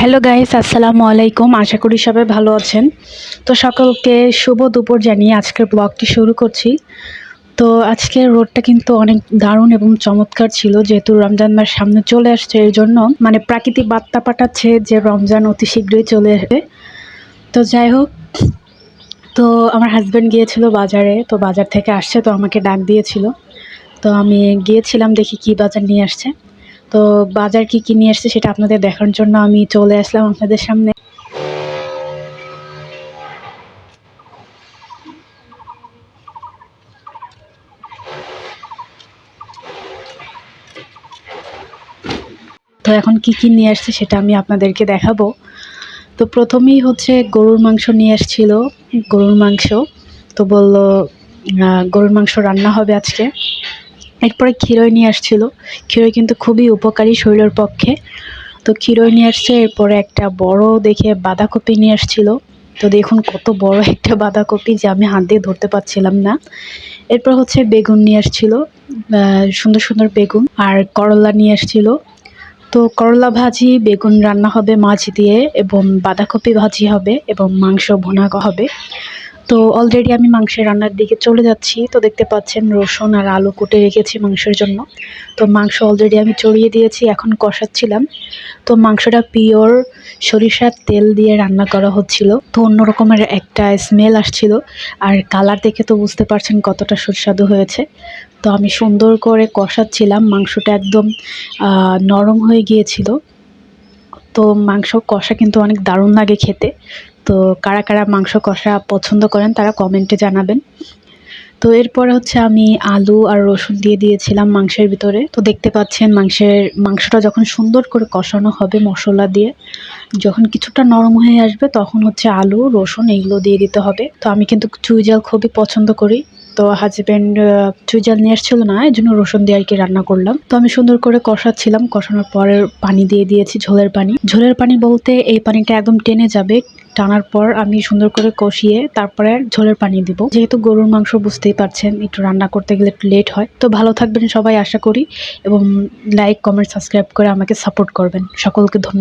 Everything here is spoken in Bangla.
হ্যালো গাইস আসসালামু আলাইকুম। আশা করি সবাই ভালো আছেন। তো সকলকে শুভ দুপুর জানিয়ে আজকের ব্লগটি শুরু করছি। তো আজকের রোডটা কিন্তু অনেক দারুণ এবং চমৎকার ছিল, যেহেতু রমজান মাস সামনে চলে আসছে, এর জন্য মানে প্রাকৃতিক বার্তা পাঠাচ্ছে যে রমজান অতি শীঘ্রই চলে আসবে। তো যাই হোক, তো আমার হাজব্যান্ড গিয়েছিল বাজারে, তো বাজার থেকে আসছে, তো আমাকে ডাক দিয়েছিল। তো আমি গিয়েছিলাম দেখি কি বাজার নিয়ে আসছে। তো বাজার কি কি নিয়ে এসছে সেটা আপনাদের দেখার জন্য আমি চলে আসলাম আপনাদের সামনে। তো এখন কি কি নিয়ে আসছে সেটা আমি আপনাদেরকে দেখাবো। তো প্রথমেই হচ্ছে গরুর মাংস নিয়ে আসছিল, গরুর মাংস। তো বলল গরুর মাংস রান্না হবে আজকে। এরপরে ক্ষীরই নিয়ে আসছিল। ক্ষীরই কিন্তু খুবই উপকারী শরীরের পক্ষে। তো ক্ষীরই নিয়ে আসছে, এরপরে একটা বড় দেখে বাঁধাকপি নিয়ে আসছিল। তো দেখুন কত বড় একটা বাঁধাকপি যে আমি হাত দিয়ে ধরতে পারছিলাম না। এরপর হচ্ছে বেগুন নিয়ে আসছিল সুন্দর সুন্দর বেগুন আর করলা নিয়ে আসছিল। তো করলা ভাজি, বেগুন রান্না হবে মাছ দিয়ে এবং বাঁধাকপি ভাজি হবে এবং মাংস ভুনা হবে। তো অলরেডি আমি মাংসের রান্নার দিকে চলে যাচ্ছি। তো দেখতে পাচ্ছেন রসুন আর আলু কুটে রেখেছি মাংসের জন্য। তো মাংস অলরেডি আমি চড়িয়ে দিয়েছি, এখন কষাচ্ছিলাম। তো মাংসটা পিওর সরিষার তেল দিয়ে রান্না করা হচ্ছিল। তো অন্য রকমের একটা স্মেল আসছিল। আর কালার দেখে তো বুঝতে পারছেন কতটা সুস্বাদু হয়েছে। তো আমি সুন্দর করে কষাচ্ছিলাম, মাংসটা একদম নরম হয়ে গিয়েছিল। তো মাংস কষা কিন্তু অনেক দারুণ লাগে খেতে। তো কারা কারা মাংস কষা পছন্দ করেন তারা কমেন্টে জানাবেন। তো এরপর হচ্ছে আমি আলু আর রসুন দিয়ে দিয়েছিলাম মাংসের ভিতরে। তো দেখতে পাচ্ছেন মাংসের, মাংসটা যখন সুন্দর করে কষানো হবে মশলা দিয়ে, যখন কিছুটা নরম হয়ে আসবে তখন হচ্ছে আলু, রসুন এগুলো দিয়ে দিতে হবে। তো আমি কিন্তু চুই জাল খুবই পছন্দ করি। তো হাজব্যান্ড চুই জাল নিয়ে আসছিল না এই জন্য রসুন দিয়ে আর কি রান্না করলাম। তো আমি সুন্দর করে কষাচ্ছিলাম, কষানোর পরে পানি দিয়ে দিয়েছি ঝোলের পানি। ঝোলের পানি বলতে এই পানিটা একদম টেনে যাবে, টানার পর আমি সুন্দর করে কষিয়ে তারপরে ঝোলের পানি দিব। যেহেতু গরুর মাংস বুঝতেই পারছেন, একটু রান্না করতে গেলে একটু লেট হয়। তো ভালো থাকবেন সবাই, আশা করি। এবং লাইক কমেন্ট সাবস্ক্রাইব করে আমাকে সাপোর্ট করবেন। সকলকে ধন্যবাদ।